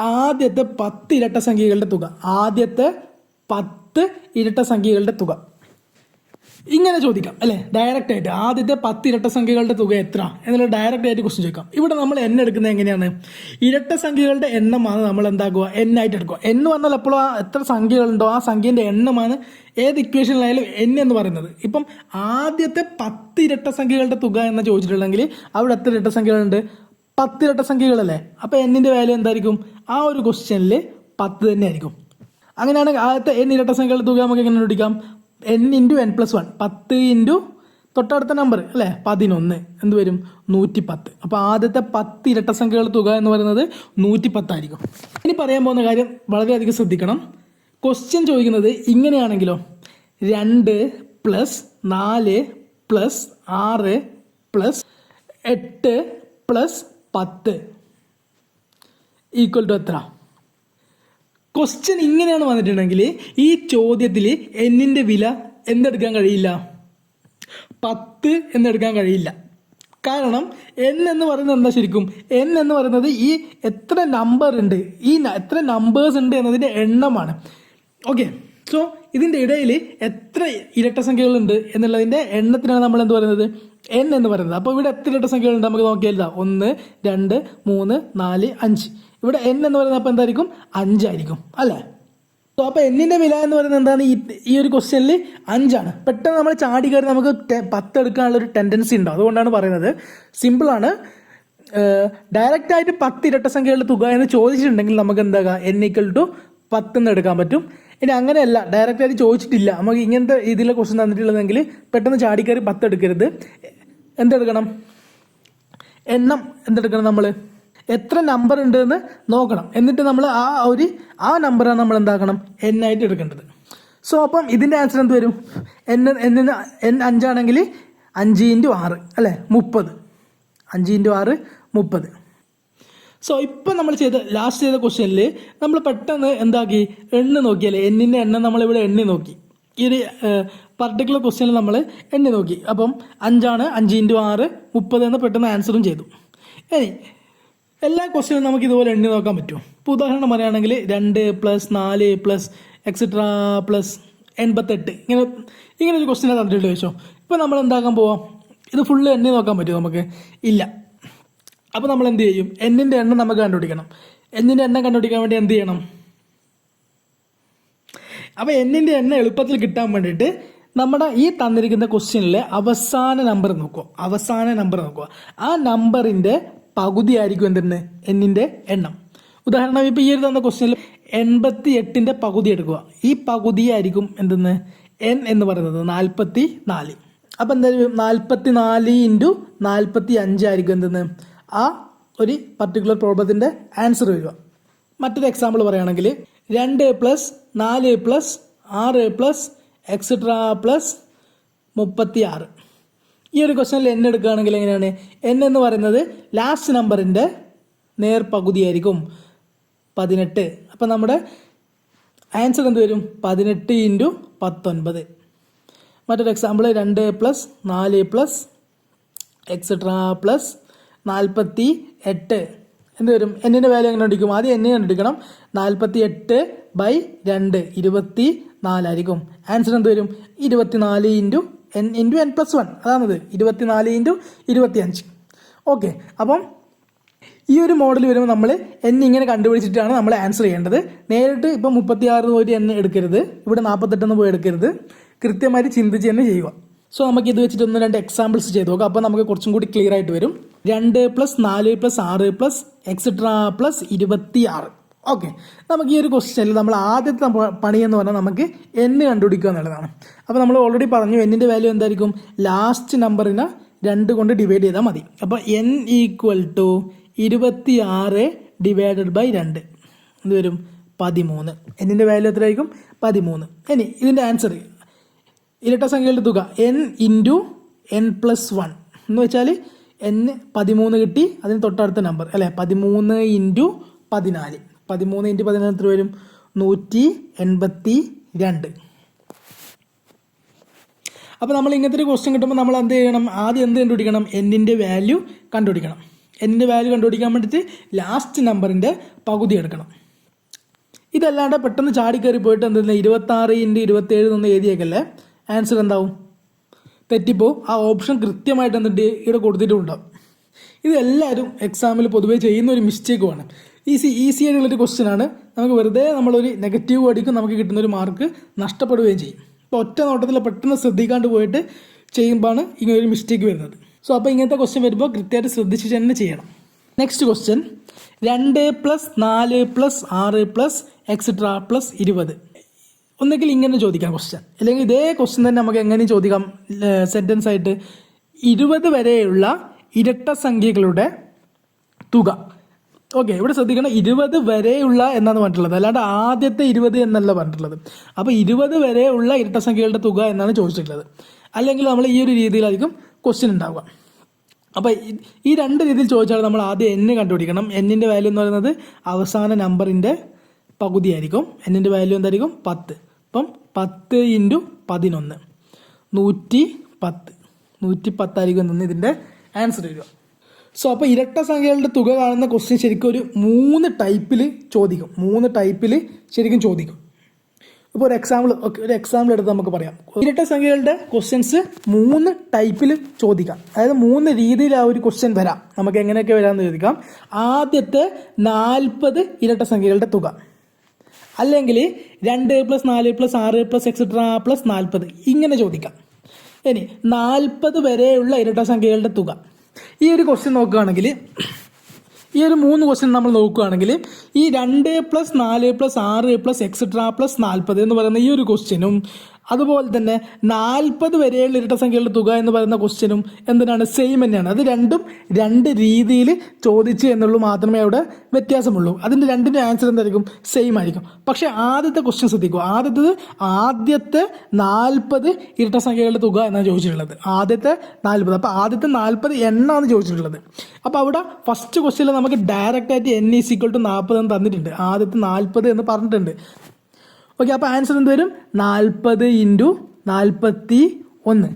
ആദ്യത്തെ പത്ത് ഇരട്ട സംഖ്യകളുടെ തുക. ആദ്യത്തെ പത്ത് ഇരട്ട സംഖ്യകളുടെ തുക. ഇങ്ങനെ ചോദിക്കാം അല്ലേ? ഡയറക്റ്റ് ആയിട്ട് ആദ്യത്തെ പത്ത് ഇരട്ട സംഖ്യകളുടെ തുക എത്ര? എന്നുള്ള ഡയറക്റ്റ് ആയിട്ട് ക്വസ്റ്റ്യൻ ചോദിക്കാം. ഇവിടെ നമ്മൾ എൻ എടുക്കുന്നത് എങ്ങനെയാണ്? ഇരട്ട സംഖ്യകളുടെ എണ്ണമാണ് നമ്മൾ എന്താക്കുക? എൻ ആയിട്ട് എടുക്കുക. എന്ന് പറഞ്ഞാൽ എപ്പോഴും ആ എത്ര സംഖ്യകളുണ്ടോ ആ സംഖ്യന്റെ എണ്ണമാണ് ഏത് ഇക്വേഷനിലായാലും എൻ എന്ന് പറയുന്നത്. ഇപ്പം ആദ്യത്തെ പത്ത് ഇരട്ട സംഖ്യകളുടെ തുക എന്ന് ചോദിച്ചിട്ടുണ്ടെങ്കിൽ അവിടെ എത്ര ഇരട്ട സംഖ്യകളുണ്ട്? പത്ത് ഇരട്ട സംഖ്യകളല്ലേ അപ്പോൾ എന്നിന്റെ വാല്യൂ എന്തായിരിക്കും? ആ ഒരു ക്വസ്റ്റ്യനിൽ പത്ത് തന്നെ ആയിരിക്കും. അങ്ങനെയാണെങ്കിൽ ആദ്യത്തെ എൻ ഇരട്ട സംഖ്യകളുടെ തുക നമുക്ക് എങ്ങനെ കണ്ടുപിടിക്കാം? N into n plus one പത്ത് ഇന്റു തൊട്ടടുത്ത നമ്പർ അല്ലേ? പതിനൊന്ന്. എന്ത് വരും? നൂറ്റി പത്ത് അപ്പോൾ ആദ്യത്തെ പത്ത് ഇരട്ട സംഖ്യകളുടെ തുക എന്ന് പറയുന്നത് നൂറ്റി പത്തായിരിക്കും ഇനി പറയാൻ പോകുന്ന കാര്യം വളരെയധികം ശ്രദ്ധിക്കണം. ക്വസ്റ്റ്യൻ ചോദിക്കുന്നത് ഇങ്ങനെയാണെങ്കിലോ? രണ്ട് പ്ലസ് നാല് പ്ലസ് ആറ് പ്ലസ് എട്ട് പ്ലസ് പത്ത്. ഈക്വൽ ടു എത്ര? ക്വസ്റ്റ്യൻ ഇങ്ങനെയാണ് വന്നിട്ടുണ്ടെങ്കിൽ ഈ ചോദ്യത്തിൽ എന്നിന്റെ വില എന്തെടുക്കാൻ കഴിയില്ല? പത്ത് എന്നെടുക്കാൻ കഴിയില്ല. കാരണം എൻ എന്ന് പറയുന്നത് എന്താ ശരിക്കും? എൻ എന്ന് പറയുന്നത് ഈ എത്ര നമ്പർ ഉണ്ട്? ഈ എത്ര നമ്പേഴ്സ് ഉണ്ട് എന്നതിന്റെ എണ്ണമാണ്. ഓക്കെ സോ ഇതിന്റെ ഇടയിൽ എത്ര ഇരട്ട സംഖ്യകളുണ്ട് എന്നുള്ളതിന്റെ എണ്ണത്തിനാണ് നമ്മൾ എന്ത് പറയുന്നത്? എൻ എന്ന് പറയുന്നത്. അപ്പോൾ ഇവിടെ എത്ര ഇരട്ട സംഖ്യകളുണ്ട്? നമുക്ക് നോക്കിയാൽ ഒന്ന് രണ്ട് മൂന്ന് നാല് അഞ്ച്. ഇവിടെ എൻ എന്ന് പറയുന്നത് അപ്പോൾ എന്തായിരിക്കും? അഞ്ചായിരിക്കും അല്ലേ? സോ അപ്പോൾ എന്നിന്റെ വില എന്ന് പറയുന്നത് എന്താണ്? ഈ ഈ ഒരു ക്വസ്റ്റ്യനിൽ അഞ്ചാണ്. പെട്ടെന്ന് നമ്മൾ ചാടി കയറി നമുക്ക് പത്ത് എടുക്കാനുള്ള ഒരു ടെൻഡൻസി ഉണ്ടോ. അതുകൊണ്ടാണ് പറയുന്നത്. സിമ്പിളാണ് ഡയറക്റ്റ് ആയിട്ട് പത്ത് ഇരട്ട സംഖ്യകളുടെ തുക എന്ന് ചോദിച്ചിട്ടുണ്ടെങ്കിൽ നമുക്ക് എന്താകാം എൻ ഈക്വൽ ടു പത്ത് എന്ന് എടുക്കാൻ പറ്റും. ഇനി അങ്ങനെയല്ല ഡയറക്റ്റ് ആയിട്ട് ചോദിച്ചിട്ടില്ല. നമുക്ക് ഇങ്ങനത്തെ ഇതിലെ ക്വസ്റ്റ്യൻ തന്നിട്ടുള്ളതെങ്കിൽ പെട്ടെന്ന് ചാടി ചാടിക്കയറി പത്ത് എടുക്കരുത്. എന്തെടുക്കണം? എണ്ണം എന്തെടുക്കണം നമ്മൾ എത്ര നമ്പർ ഉണ്ട് എന്ന് നോക്കണം. എന്നിട്ട് നമ്മൾ ആ ഒരു ആ നമ്പറാണ് നമ്മൾ എന്താക്കണം? എൻ ആയിട്ട് എടുക്കേണ്ടത്. സോ അപ്പം ഇതിന്റെ ആൻസർ എന്ത് വരും? എൻ എന്നിന് എൻ അഞ്ചാണെങ്കിൽ അഞ്ച് ഇന്റു ആറ് അല്ലേ? മുപ്പത്. അഞ്ച് ഇന്റു ആറ് മുപ്പത്. സോ ഇപ്പം നമ്മൾ ചെയ്ത ലാസ്റ്റ് ചെയ്ത ക്വസ്റ്റ്യനിൽ നമ്മൾ പെട്ടെന്ന് എന്താക്കി? എണ്ണ നോക്കിയല്ലേ എന്നിന്റെ എണ്ണം നമ്മളിവിടെ എണ്ണി നോക്കി. ഈ ഒരു പർട്ടിക്കുലർ ക്വസ്റ്റ്യനിൽ നമ്മൾ എണ്ണി നോക്കി. അപ്പം അഞ്ചാണ് അഞ്ച് ഇന്റു ആറ് മുപ്പത് എന്ന് പെട്ടെന്ന് ആൻസറും ചെയ്തു. ഇനി എല്ലാ ക്വസ്റ്റ്യനും നമുക്ക് ഇതുപോലെ എണ്ണി നോക്കാൻ പറ്റും. ഇപ്പോൾ ഉദാഹരണം പറയുകയാണെങ്കിൽ രണ്ട് പ്ലസ് നാല് പ്ലസ് എക്സെട്ര പ്ലസ് എൺപത്തെട്ട്. ഇങ്ങനെ ഇങ്ങനെ ഒരു ക്വസ്റ്റ്യനെ തന്നിട്ടുണ്ട് ചോദിച്ചോ. ഇപ്പോൾ നമ്മൾ എന്താക്കാൻ പോവാം? ഇത് ഫുള്ള് എണ്ണി നോക്കാൻ പറ്റുമോ നമുക്ക്? ഇല്ല. അപ്പോൾ നമ്മൾ എന്ത് ചെയ്യും? എന്നിന്റെ എണ്ണം നമുക്ക് കണ്ടുപിടിക്കണം. എന്നിന്റെ എണ്ണം കണ്ടുപിടിക്കാൻ വേണ്ടി എന്ത് ചെയ്യണം? അപ്പോൾ എന്നിന്റെ എണ്ണം എളുപ്പത്തിൽ കിട്ടാൻ വേണ്ടിയിട്ട് നമ്മുടെ ഈ തന്നിരിക്കുന്ന ക്വസ്റ്റ്യനിലെ അവസാന നമ്പർ നോക്കുക. അവസാന നമ്പർ നോക്കുക. ആ നമ്പറിന്റെ പകുതി ആയിരിക്കും എന്തെന്ന് എന്നിന്റെ എണ്ണം. ഉദാഹരണം ഇപ്പോൾ ഈ ഒരു തന്ന ക്വസ്റ്റ്യനിൽ എൺപത്തി എട്ടിന്റെ പകുതി എടുക്കുക. ഈ പകുതി ആയിരിക്കും എന്തെന്ന് എൻ എന്ന് പറയുന്നത് നാൽപ്പത്തി നാല് അപ്പം എന്തായാലും നാൽപ്പത്തി നാല് ഇന്റു നാൽപ്പത്തി അഞ്ചായിരിക്കും എന്തെന്ന് ആ ഒരു പർട്ടിക്കുലർ പ്രോബ്ലത്തിന്റെ ആൻസർ വരിക. മറ്റൊരു എക്സാമ്പിൾ പറയുകയാണെങ്കിൽ രണ്ട് എ പ്ലസ് നാല് എ പ്ലസ് ആറ് എ പ്ലസ് എക്സെട്ര പ്ലസ് മുപ്പത്തി ആറ് ഈ ഒരു ക്വസ്റ്റനിൽ എൻ എടുക്കുകയാണെങ്കിൽ എങ്ങനെയാണ്? എൻ എന്ന് പറയുന്നത് ലാസ്റ്റ് നമ്പറിന്റെ നേർ പകുതിയായിരിക്കും പതിനെട്ട്. അപ്പം നമ്മുടെ ആൻസർ എന്ത് വരും? പതിനെട്ട് ഇന്റു പത്തൊൻപത്. മറ്റൊരു എക്സാമ്പിൾ രണ്ട് പ്ലസ് നാല് പ്ലസ് എക്സെട്രാ പ്ലസ് നാൽപ്പത്തി എട്ട്. എന്ത് വരും? എന്നിന്റെ വാല്യൂ എങ്ങനെ കണ്ടുപിടിക്കും ആദ്യം എന്നെ കണ്ടിരിക്കണം നാൽപ്പത്തി എട്ട് ബൈ രണ്ട് ഇരുപത്തി നാലായിരിക്കും ആൻസർ എന്ത് വരും? ഇരുപത്തി നാല് into n into n plus one അതാണത്. ഇരുപത്തി നാല് ഇന്റു ഇരുപത്തി അഞ്ച് ഓക്കെ അപ്പം ഈ ഒരു മോഡൽ വരുമ്പോൾ നമ്മൾ എൻ ഇങ്ങനെ കണ്ടുപിടിച്ചിട്ടാണ് നമ്മൾ ആൻസർ ചെയ്യേണ്ടത്. നേരിട്ട് ഇപ്പം മുപ്പത്തി ആറ് പോയിട്ട് എൻ എടുക്കരുത്. ഇവിടെ നാൽപ്പത്തെട്ടെന്ന് പോയി എടുക്കരുത്. കൃത്യമായിട്ട് ചിന്തിച്ച് തന്നെ ചെയ്യുക. സോ നമുക്ക് ഇത് വെച്ചിട്ട് ഒന്ന് രണ്ട് എക്സാമ്പിൾസ് ചെയ്ത് നോക്കാം. അപ്പോൾ നമുക്ക് കുറച്ചും കൂടി ക്ലിയർ ആയിട്ട് വരും. രണ്ട് പ്ലസ് നാല് പ്ലസ് ആറ് പ്ലസ് എക്സെട്ര പ്ലസ് ഇരുപത്തി ആറ് ഓക്കെ നമുക്ക് ഈ ഒരു ക്വസ്റ്റ്യനിൽ നമ്മൾ ആദ്യത്തെ പണി എന്ന് പറഞ്ഞാൽ നമുക്ക് എന്ന് കണ്ടുപിടിക്കുക എന്നുള്ളതാണ്. അപ്പോൾ നമ്മൾ ഓൾറെഡി പറഞ്ഞു എന്നിന്റെ വാല്യൂ എന്തായിരിക്കും? ലാസ്റ്റ് നമ്പറിനെ രണ്ട് കൊണ്ട് ഡിവൈഡ് ചെയ്താൽ മതി. അപ്പോൾ എൻ ഈക്വൽ ടു ഇരുപത്തി ആറ് ഡിവൈഡഡ് ബൈ രണ്ട്. ഇത് വരും? പതിമൂന്ന്. എന്നിന്റെ വാല്യൂ എത്രയായിരിക്കും? പതിമൂന്ന്. ഇനി ഇതിന്റെ ആൻസർ ഇരട്ട സംഖ്യകളുടെ തുക. N into n plus one എന്ന് വെച്ചാൽ എൻ പതിമൂന്ന് കിട്ടി അതിന് തൊട്ടടുത്ത നമ്പർ അല്ലേ? പതിമൂന്ന് ഇന്റു പതിനാല്. പതിമൂന്ന് ഇന്റു പതിനാല് എത്ര വരും? നൂറ്റി എൺപത്തി രണ്ട് അപ്പോൾ നമ്മൾ ഇങ്ങനത്തെ ഒരു ക്വസ്റ്റ്യൻ കിട്ടുമ്പോൾ നമ്മൾ എന്ത് ചെയ്യണം? ആദ്യം എന്ത് കണ്ടുപിടിക്കണം? എന്നിന്റെ വാല്യൂ കണ്ടുപിടിക്കണം. എന്നിന്റെ വാല്യൂ കണ്ടുപിടിക്കാൻ വേണ്ടിയിട്ട് ലാസ്റ്റ് നമ്പറിന്റെ പകുതി എടുക്കണം. ഇതല്ലാണ്ട് പെട്ടെന്ന് ചാടി കയറി പോയിട്ട് എന്താ ഇരുപത്താറ് ഇന്റു ഇരുപത്തേഴ് നിന്ന് എഴുതിയേക്കല്ലേ? ആൻസർ എന്താവും? തെറ്റിപ്പോ. ആ ഓപ്ഷൻ കൃത്യമായിട്ട് എന്തുണ്ട്? ഇവിടെ കൊടുത്തിട്ടുണ്ടാവും. ഇത് എല്ലാവരും എക്സാമിൽ പൊതുവേ ചെയ്യുന്ന ഒരു മിസ്റ്റേക്കുമാണ് ഈസി ഈസി ആയിട്ടുള്ളൊരു ക്വസ്റ്റ്യൻ ആണ് നമുക്ക് വെറുതെ നമ്മളൊരു നെഗറ്റീവ് അടിക്കും നമുക്ക് കിട്ടുന്ന ഒരു മാർക്ക് നഷ്ടപ്പെടുകയും ചെയ്യും. അപ്പോൾ ഒറ്റ നോട്ടത്തിൽ പെട്ടെന്ന് ശ്രദ്ധിക്കാണ്ട് പോയിട്ട് ചെയ്യുമ്പോൾ ഇങ്ങനെ ഒരു മിസ്റ്റേക്ക് വരുന്നത്. സോ അപ്പോൾ ഇങ്ങനത്തെ ക്വസ്റ്റ്യൻ വരുമ്പോൾ കൃത്യമായിട്ട് ശ്രദ്ധിച്ച് തന്നെ ചെയ്യണം. നെക്സ്റ്റ് ക്വസ്റ്റ്യൻ രണ്ട് പ്ലസ് നാല് പ്ലസ് ആറ് പ്ലസ് എക്സെട്ര പ്ലസ് ഇരുപത്. ഒന്നെങ്കിൽ ഇങ്ങനെ ചോദിക്കാം ക്വസ്റ്റ്യൻ അല്ലെങ്കിൽ ഇതേ ക്വസ്റ്റ്യൻ തന്നെ നമുക്ക് എങ്ങനെയും ചോദിക്കാം. സെന്റൻസ് ആയിട്ട് ഇരുപത് വരെയുള്ള ഇരട്ട സംഖ്യകളുടെ തുക. ഓക്കെ ഇവിടെ ശ്രദ്ധിക്കണം. ഇരുപത് വരെയുള്ള എന്നാണ് പറഞ്ഞിട്ടുള്ളത്. അല്ലാണ്ട് ആദ്യത്തെ ഇരുപത് എന്നല്ല പറഞ്ഞിട്ടുള്ളത്. അപ്പോൾ ഇരുപത് വരെയുള്ള ഇരട്ട സംഖ്യകളുടെ തുക എന്നാണ് ചോദിച്ചിട്ടുള്ളത്. അല്ലെങ്കിൽ നമ്മൾ ഈ ഒരു രീതിയിലായിരിക്കും ക്വസ്റ്റ്യൻ ഉണ്ടാവുക. അപ്പോൾ ഈ- രണ്ട് രീതിയിൽ ചോദിച്ചാൽ നമ്മൾ ആദ്യം എന്നെ കണ്ടുപിടിക്കണം. എന്നിന്റെ വാല്യൂ എന്ന് പറയുന്നത് അവസാന നമ്പറിന്റെ പകുതിയായിരിക്കും. എന്നിന്റെ വാല്യൂ എന്തായിരിക്കും? പത്ത്. അപ്പം പത്ത് ഇന്റു പതിനൊന്ന്. നൂറ്റി പത്ത്. നൂറ്റി പത്തായിരിക്കും എന്ന് ഇതിന്റെ ആൻസർ വരിക. സോ അപ്പോൾ ഇരട്ട സംഖ്യകളുടെ തുക കാണുന്ന ക്വസ്റ്റ്യൻ ശരിക്കും ഒരു മൂന്ന് ടൈപ്പിൽ ചോദിക്കും. മൂന്ന് ടൈപ്പിൽ ശരിക്കും ചോദിക്കും. ഇപ്പോൾ ഒരു എക്സാമ്പിൾ ഒരു എക്സാമ്പിൾ എടുത്ത് നമുക്ക് പറയാം. ഇരട്ട സംഖ്യകളുടെ ക്വസ്റ്റ്യൻസ് മൂന്ന് ടൈപ്പിൽ ചോദിക്കാം. അതായത് മൂന്ന് രീതിയിൽ ആ ഒരു ക്വസ്റ്റ്യൻ വരാം. നമുക്ക് എങ്ങനെയൊക്കെ വരാമെന്ന് ചോദിക്കാം. ആദ്യത്തെ നാൽപ്പത് ഇരട്ട സംഖ്യകളുടെ തുക. അല്ലെങ്കിൽ രണ്ട് പ്ലസ് നാല് പ്ലസ് ആറ് പ്ലസ് എക്സെട്ര പ്ലസ് നാൽപ്പത്. ഇങ്ങനെ ചോദിക്കാം. ഇനി നാൽപ്പത് വരെയുള്ള ഇരട്ട സംഖ്യകളുടെ തുക. ഈ ഒരു ക്വസ്റ്റ്യൻ നോക്കുകയാണെങ്കിൽ ഈ ഒരു മൂന്ന് ക്വസ്റ്റ്യൻ നമ്മൾ നോക്കുകയാണെങ്കിൽ ഈ രണ്ട് പ്ലസ് നാല് പ്ലസ് ആറ് പ്ലസ് എക്സെട്ര പ്ലസ് നാൽപ്പത് എന്ന് പറയുന്ന ഈ ഒരു ക്വസ്റ്റ്യനും അതുപോലെ തന്നെ നാൽപ്പത് വരെയുള്ള ഇരട്ട സംഖ്യകളുടെ തുക എന്ന് പറയുന്ന ക്വസ്റ്റ്യനും എന്തിനാണ്? സെയിം തന്നെയാണ്. അത് രണ്ടും രണ്ട് രീതിയിൽ ചോദിച്ചു എന്നുള്ളൂ മാത്രമേ അവിടെ വ്യത്യാസമുള്ളൂ. അതിന്റെ രണ്ടിന്റെ ആൻസർ എന്തായിരിക്കും? സെയിം ആയിരിക്കും. പക്ഷേ ആദ്യത്തെ ക്വസ്റ്റ്യൻ ശ്രദ്ധിക്കുക. ആദ്യത്തത് ആദ്യത്തെ നാൽപ്പത് ഇരട്ട സംഖ്യകളുടെ തുക എന്നാണ് ചോദിച്ചിട്ടുള്ളത്. ആദ്യത്തെ നാൽപ്പത്. അപ്പോൾ ആദ്യത്തെ നാൽപ്പത് എണ്ണാണ് ചോദിച്ചിട്ടുള്ളത്. അപ്പോൾ അവിടെ ഫസ്റ്റ് ക്വസ്റ്റ്യനിൽ നമുക്ക് ഡയറക്റ്റായിട്ട് എൻ ഈസ് ഈക്വൽ ടു നാൽപ്പത് എന്ന് തന്നിട്ടുണ്ട്. ആദ്യത്തെ നാൽപ്പത് എന്ന് പറഞ്ഞിട്ടുണ്ട്. ഓക്കെ അപ്പോൾ ആൻസർ എന്ത് വരും? നാൽപ്പത് ഇന്റു നാൽപ്പത്തി ഒന്ന്.